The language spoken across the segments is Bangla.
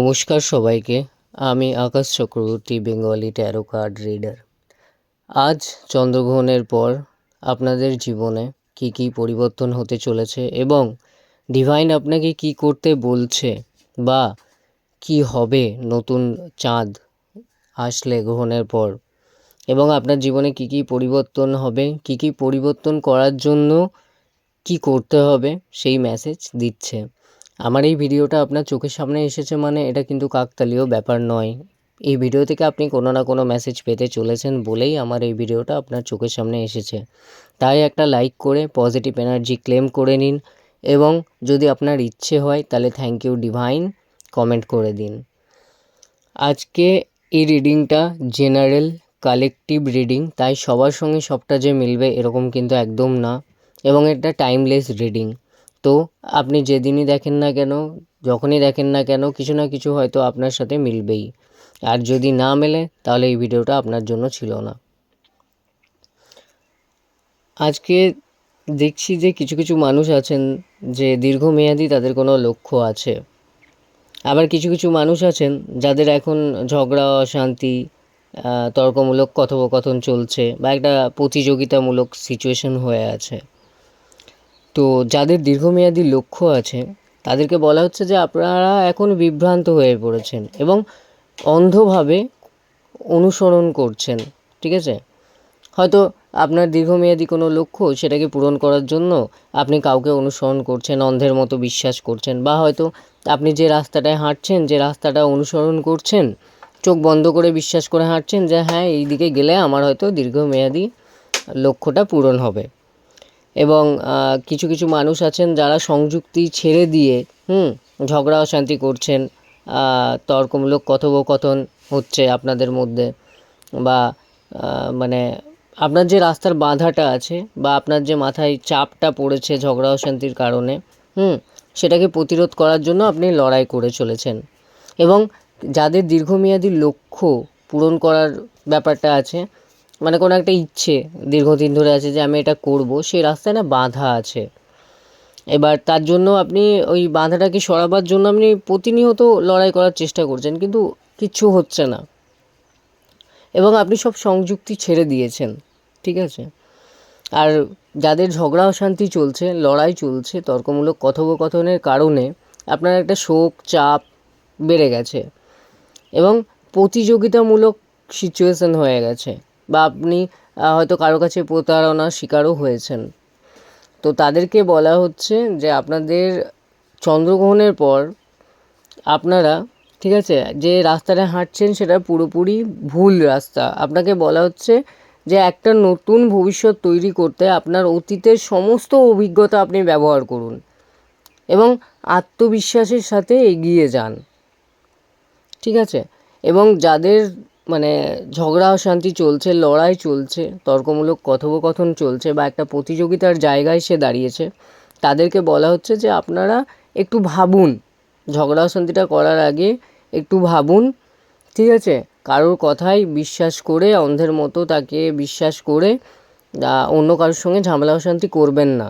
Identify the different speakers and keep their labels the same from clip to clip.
Speaker 1: নমস্কার সবাইকে। আমি Akash Chakraborty, Bengali tarot card reader. আজ চন্দ্রগ্রহণের পর আপনাদের জীবনে কি কি পরিবর্তন হতে চলেছে এবং ডিভাইন আপনাকে কি করতে বলছে বা কি হবে নতুন চাঁদ আসলে গ্রহণের পর এবং আপনার জীবনে কি কি পরিবর্তন হবে, কি কি পরিবর্তন করার জন্য কি করতে হবে, সেই মেসেজ দিচ্ছে। আমার এই ভিডিওটা আপনার চোখের সামনে এসেছে মানে এটা কিন্তু কাকতালীয় ব্যাপার নয়। এই ভিডিও থেকে আপনি কোনো না কোনো মেসেজ পেতে চলেছেন বলেই আমার এই ভিডিওটা আপনার চোখের সামনে এসেছে। তাই একটা লাইক করে পজিটিভ এনার্জি ক্লেম করে নিন এবং যদি আপনার ইচ্ছে হয় তাহলে থ্যাংক ইউ ডিভাইন কমেন্ট করে দিন। আজকে এই রিডিংটা জেনারেল কালেকটিভ রিডিং তাই সবার সঙ্গে সবটা যে মিলবে এরকম কিন্তু একদম না। এবং এটা টাইমলেস রিডিং তো আপনি যেদিনই দেখেন না কেন, যখনই দেখেন না কেন, কিছু না কিছু হয়তো আপনার সাথে মিলবেই। আর যদি না মেলে, তাহলে এই ভিডিওটা আপনার জন্য ছিল না। আজকে দেখছি যে কিছু কিছু মানুষ আছেন যে দীর্ঘমেয়াদী তাদের কোনো লক্ষ্য আছে। আবার কিছু কিছু মানুষ আছেন যাদের এখন ঝগড়া, অশান্তি তর্কমূলক কথোপকথন চলছে বা একটা প্রতিযোগিতামূলক সিচুয়েশন হয়ে আছে। তো যাদের দীর্ঘমেয়াদী লক্ষ্য আছে, তাদেরকে বলা হচ্ছে যে আপনারা এখন বিভ্রান্ত হয়ে পড়েছেন এবং অন্ধভাবে অনুসরণ করছেন, ঠিক আছে? হয়তো আপনার দীর্ঘমেয়াদী কোনো লক্ষ্য সেটাকে পূরণ করার জন্য আপনি কাউকে অনুসরণ করছেন, অন্ধের মতো বিশ্বাস করছেন বা হয়তো আপনি যে রাস্তাটায় হাঁটছেন, যে রাস্তাটা অনুসরণ করছেন, চোখ বন্ধ করে বিশ্বাস করে হাঁটছেন যে হ্যাঁ এই দিকে গেলে আমার হয়তো দীর্ঘমেয়াদী লক্ষ্যটা পূরণ হবে। এবং কিছু কিছু মানুষ আছেন যারা সংযুক্তি ছেড়ে দিয়ে, হুম, ঝগড়া অশান্তি করছেন তর্কমূলক কথোপকথন হচ্ছে আপনাদের মধ্যে বা মানে আপনার যে রাস্তার বাধাটা আছে বা আপনার যে মাথায় চাপটা পড়েছে ঝগড়া অশান্তির কারণে, হুম, সেটাকে প্রতিরোধ করার জন্য আপনি লড়াই করে চলেছেন। এবং যাদের দীর্ঘমেয়াদী লক্ষ্য পূরণ করার ব্যাপারটা আছে মানে কোনো একটা ইচ্ছে দীর্ঘদিন ধরে আছে যে আমি এটা করব, সেই রাস্তায় না বাধা আছে। এবার তার জন্য আপনি ওই বাধাটাকে সরাবার জন্য আপনি প্রতিনিয়ত লড়াই করার চেষ্টা করছেন, কিন্তু কিচ্ছু হচ্ছে না। এবং আপনি সব সংযুক্তি ছেড়ে দিয়েছেন, ঠিক আছে? আর যাদের ঝগড়া অশান্তি চলছে, লড়াই চলছে, তর্কমূলক কথোপকথনের কারণে আপনার একটা শোক, চাপ বেড়ে গেছে। এবং প্রতিযোগিতামূলক সিচুয়েশন হয়ে গেছে। বা আপনি হয়তো কারও কাছে প্রতারণার শিকারও হয়েছেন। তো তাদেরকে বলা হচ্ছে যে আপনাদের চন্দ্রগ্রহণের পর আপনারা, ঠিক আছে, যে রাস্তাটা হাঁটছেন সেটা পুরোপুরি ভুল রাস্তা। আপনাকে বলা হচ্ছে যে একটা নতুন ভবিষ্যৎ তৈরি করতে আপনার অতীতের সমস্ত অভিজ্ঞতা আপনি ব্যবহার করুন এবং আত্মবিশ্বাসের সাথে এগিয়ে যান। ঠিক আছে? এবং যাদের মানে ঝগড়া অশান্তি চলছে, লড়াই চলছে, তর্কমূলক কথোপকথন চলছে বা একটা প্রতিযোগিতার জায়গায় সে দাঁড়িয়েছে, তাদেরকে বলা হচ্ছে যে আপনারা একটু ভাবুন। ঝগড়া অশান্তিটা করার আগে একটু ভাবুন, ঠিক আছে? কারোর কথায় বিশ্বাস করে, অন্ধের মতো তাকে বিশ্বাস করে অন্য কারোর সঙ্গে ঝামেলা অশান্তি করবেন না।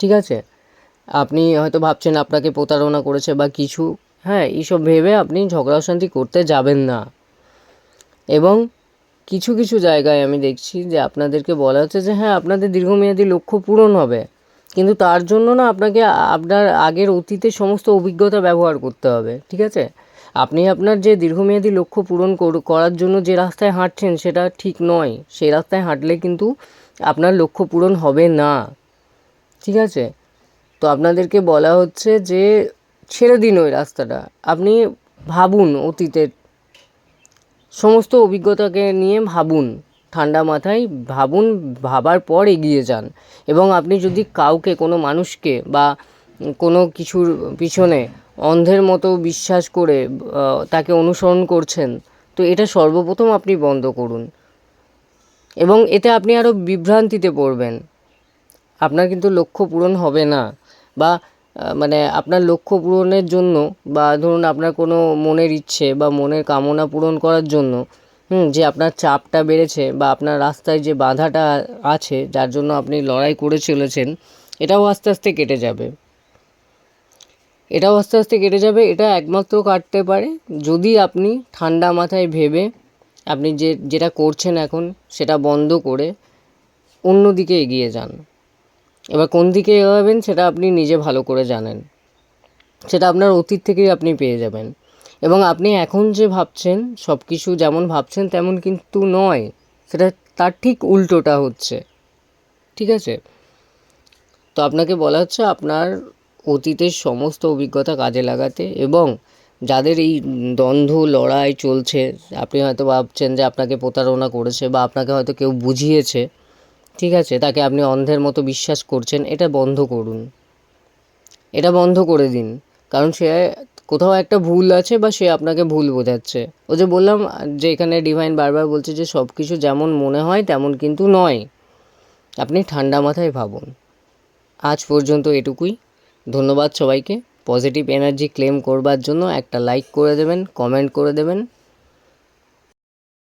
Speaker 1: ঠিক আছে? আপনি হয়তো ভাবছেন আপনাকে প্রতারণা করেছে বা কিছু। হ্যাঁ এইসব ভেবে আপনি ঝগড়া অশান্তি করতে যাবেন না। এবং কিছু কিছু জায়গায় আমি দেখছি যে আপনাদেরকে বলা হচ্ছে যে হ্যাঁ আপনাদের দীর্ঘমেয়াদী লক্ষ্য পূরণ হবে। কিন্তু তার জন্য না আপনাকে আপনার আগের অতীতের সমস্ত অভিজ্ঞতা ব্যবহার করতে হবে, ঠিক আছে? আপনি আপনার যে দীর্ঘমেয়াদী লক্ষ্য পূরণ কর- করার জন্য যে রাস্তায় হাঁটছেন সেটা ঠিক নয়। সেই রাস্তায় হাঁটলে কিন্তু আপনার লক্ষ্য পূরণ হবে না, ঠিক আছে? তো আপনাদেরকে বলা হচ্ছে যে ছেড়ে দিন ওই রাস্তাটা। আপনি ভাবুন অতীতের সমস্ত অভিজ্ঞতাকে নিয়ে ভাবুন, ঠান্ডা মাথায় ভাবুন, ভাবার পর এগিয়ে যান। এবং আপনি যদি কাউকে, কোনো মানুষকে বা কোনো কিছুর পিছনে অন্ধের মতো বিশ্বাস করে তাকে অনুসরণ করছেন, তো এটা সর্বপ্রথম আপনি বন্ধ করুন। এবং এতে আপনি আরও বিভ্রান্তিতে পড়বেন। আপনার কিন্তু লক্ষ্য পূরণ হবে না। বা মানে আপনার লক্ষ্য পূরণের জন্য বা ধরুন আপনার কোনো মনের ইচ্ছে বা মনের কামনা পূরণ করার জন্য, হুম, যে আপনার চাপটা বেড়েছে বা আপনার রাস্তায় যে বাধাটা আছে যার জন্য আপনি লড়াই করে চলেছেন, এটাও আস্তে আস্তে কেটে যাবে। এটাও আস্তে আস্তে কেটে যাবে, এটা একমাত্র কাটতে পারে যদি আপনি ঠান্ডা মাথায় ভেবে আপনি যে, যেটা করছেন এখন সেটা বন্ধ করে অন্য দিকে এগিয়ে যান। এবার কোন দিকে এগোবেন সেটা আপনি নিজে ভালো করে জানেন। সেটা আপনার অতীত থেকেই আপনি পেয়ে যাবেন। এবং আপনি এখন যে ভাবছেন সব কিছু যেমন ভাবছেন তেমন কিন্তু নয়। সেটা তার ঠিক উল্টোটা হচ্ছে। ঠিক আছে? তো আপনাকে বলা হচ্ছে আপনার অতীতের সমস্ত অভিজ্ঞতা কাজে লাগাতে এবং যাদের এই দ্বন্দ্ব, লড়াই চলছে, আপনি হয়তো ভাবছেন যে আপনাকে প্রতারণা করেছে বা আপনাকে হয়তো কেউ বুঝিয়েছে ঠিক আছে, তাকে আপনি অন্ধের মতো বিশ্বাস করছেন, এটা বন্ধ করুন। এটা বন্ধ করে দিন, কারণ সে কোথাও একটা ভুল আছে বা সে আপনাকে ভুল বোঝাচ্ছে। ও যে বললাম, যে এখানে ডিভাইন বারবার বলছে যে সব কিছু যেমন মনে হয়, তেমন কিন্তু নয়। আপনি ঠান্ডা মাথায় ভাবুন। আজ পর্যন্ত এটুকুই। ধন্যবাদ সবাইকে। পজিটিভ এনার্জি ক্লেম করবার জন্য একটা লাইক করে দেবেন কমেন্ট করে দেবেন।